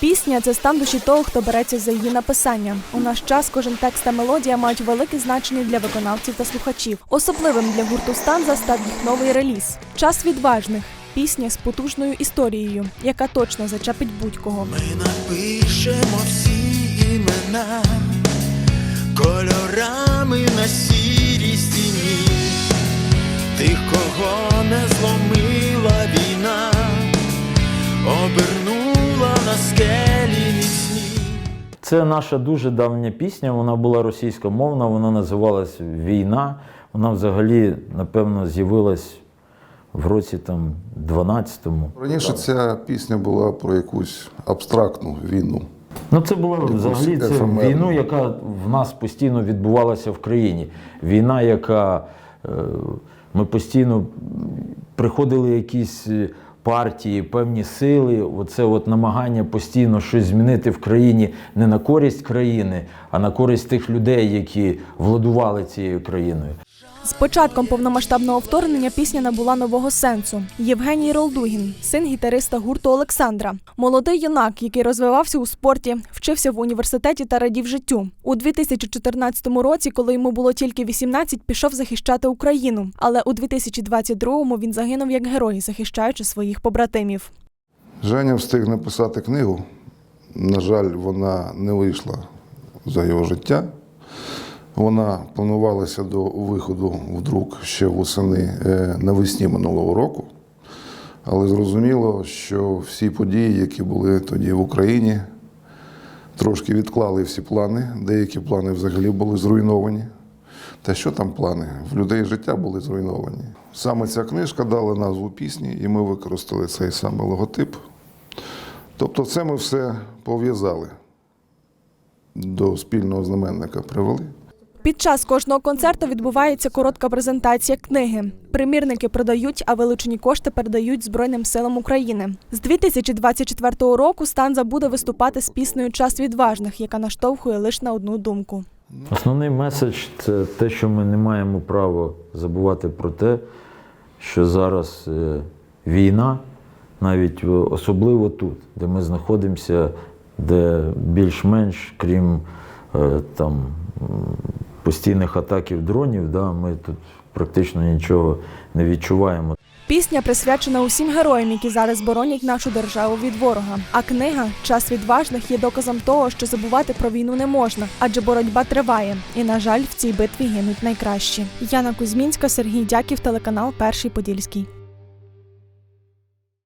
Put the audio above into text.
Пісня це стан душі того, хто береться за її написання. У наш час кожен текст та мелодія мають велике значення для виконавців та слухачів. Особливим для гурту Станза став їх новий реліз. Час відважних. Пісня з потужною історією, яка точно зачепить будь-кого. Ми напишемо всі імена кольорами на сірій стіні, тих, кого не зломила війна, обернула на скелі міцні. Це наша дуже давня пісня. Вона була російськомовна, вона називалась Війна. Вона взагалі, напевно, з'явилась в році там 12-му. Раніше ця пісня була про якусь абстрактну війну. Ну, це була взагалі це війну, яка в нас постійно відбувалася в країні. Війна, яка е, ми постійно приходили якісь е, партії, певні сили. Оце от намагання постійно щось змінити в країні не на користь країни, а на користь тих людей, які владували цією країною. З початком повномасштабного вторгнення пісня набула нового сенсу. Євгеній Ролдугін, син гітариста гурту Олександра, молодий юнак, який розвивався у спорті, вчився в університеті та радів життю. У 2014 році, коли йому було тільки 18, пішов захищати Україну. Але у 2022-му він загинув як герой, захищаючи своїх побратимів. Женя встиг написати книгу. На жаль, вона не вийшла за його життя. Вона планувалася до виходу в друк ще восени е, навесні минулого року. Але зрозуміло, що всі події, які були тоді в Україні, трошки відклали всі плани. Деякі плани взагалі були зруйновані. Та що там плани? В людей життя були зруйновані. Саме ця книжка дала назву пісні, і ми використали цей саме логотип. Тобто, це ми все пов'язали до спільного знаменника привели. Під час кожного концерту відбувається коротка презентація книги. Примірники продають, а вилучені кошти передають Збройним силам України. З 2024 року Станза буде виступати з піснею Час відважних, яка наштовхує лише на одну думку. Основний меседж це те, що ми не маємо права забувати про те, що зараз е, війна, навіть особливо тут, де ми знаходимося, де більш-менш, крім е, там постійних атаків дронів, да, ми тут практично нічого не відчуваємо. Пісня присвячена усім героям, які зараз боронять нашу державу від ворога. А книга Час відважних є доказом того, що забувати про війну не можна, адже боротьба триває. І на жаль, в цій битві гинуть найкращі. Яна Кузьмінська, Сергій Дяків, телеканал Перший Подільський.